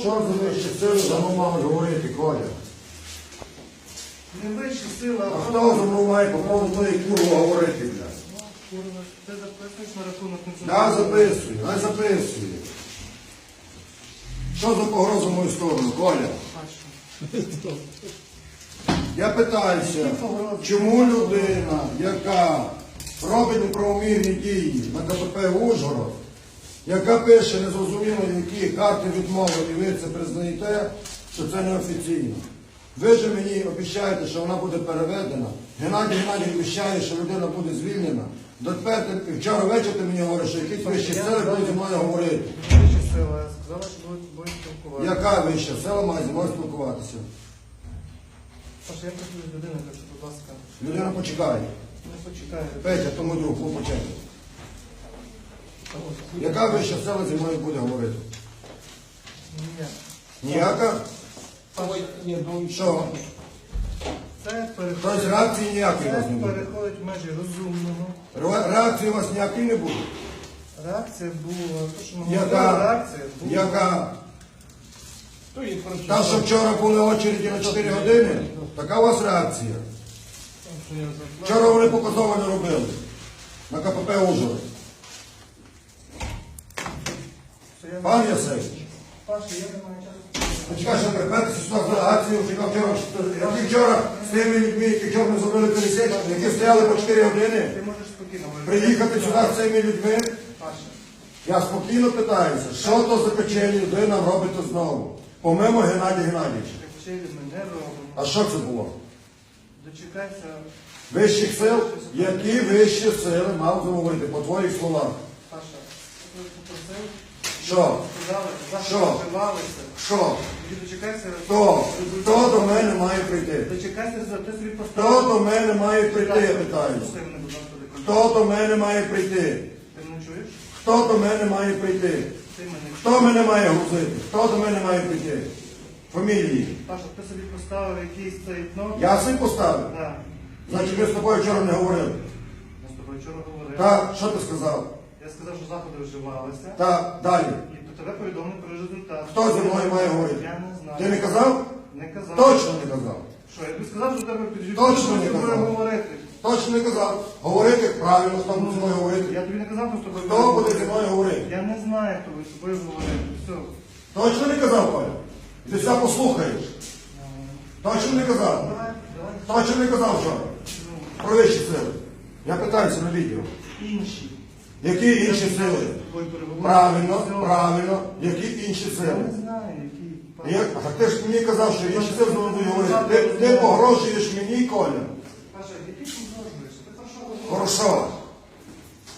Що за вищі сили за говорити, Коля? Не вищі сили, А а хто за мною має по поводу тої курви говорити, блядь? Курва, ти записуєш на рахунок Да, записую, най записую. Що за погроза в мою сторону, Коля? Я питаюся, чому людина, яка робить неправомірні дії на КПП Ужгород, яка пише незрозуміло, які карти відмови, і ви це признаєте, що це неофіційно. Ви ж мені обіцяєте, що вона буде переведена. Геннадій Геннадій обіцяє, що людина буде звільнена. Дотепер ти- вчора ввечері ти мені говориш, що якісь вищі сили будуть зі мною говорити. Вищі сили, я сказала, що будуть будуть спілкуватися. Яка вища сила має зі мною спілкуватися? Паша, я працюю з людиною, так що, будь ласка, Людина почекає. не почекайте. Петя, тому друг, почекай. Яка вища сила зі мною буде говорити? Ні. Ніяка? Що? це Тобто реакції ніякої у вас не буде. переходить межі розумного. Ре- Реакції у вас ніякої не буде. Реакція була, то, що ми Яка? реакція була. Яка? Та, що вчора були очереді на 4 години, така у вас реакція. Що я заплатив. Вчора вони показово не робили. На КПП Ужгород. Що я- Пан Ясевич, Паша, я не маю часу. почекай, що припертися сюди з делегацією, що вчора, які вчора з тими людьми, які вчора не зробили пересечення, які стояли по 4 години, приїхати сюди з цими людьми, Я спокійно питаюся, що то за печені людина робить тут знову? Помимо Геннадія Геннадійовича. качелі ми не робимо. А що це було? Дочекайся, Вищих сил? Які вищі сили мав замовити, по твоїх словах? Паша. Я попросив. Що? Що? Що? Хто? Хто до мене має прийти? Собі Хто до мене має прийти, я кінця. Хто до мене має прийти? Ти мене чуєш? Хто до мене має прийти? Хто мене має грузити? Хто до мене має прийти? Фамілії. Паша, ти собі поставив якийсь цей кнопку. Я сам поставив. Так. Значить, ми з тобою вчора не говорили. Ми з тобою вчора говорили. Так, що ти сказав? Я сказав, що заходи вживалися. Так, далі. І до тебе повідомлено про результат. Хто зі мною має говорити? Я не знаю. Ти не казав? Не казав. Точно не казав. Що, я тобі сказав, що тебе підійдуть. Точно не що казав. говорити. Точно не казав. Говорити правильно, хто буде зі мною говорити. Я тобі не казав, що з тобою Хто буде зі мною говорити? Я не знаю, хто буде з тобою говорити. Все. Точно не казав, Коля? Ти все послухаєш. Точно не казав. Давай, давай. Точно не казав вчора. Ну, Про вищі сили. Я питаюся на відео. інші. Які інші сили? Правильно, правильно. Які інші Я сили? не знаю. Я, а ти ж мені казав, що інші сили будуть говорити. Ти, ти погрожуєш мені, Коля. Хорошо.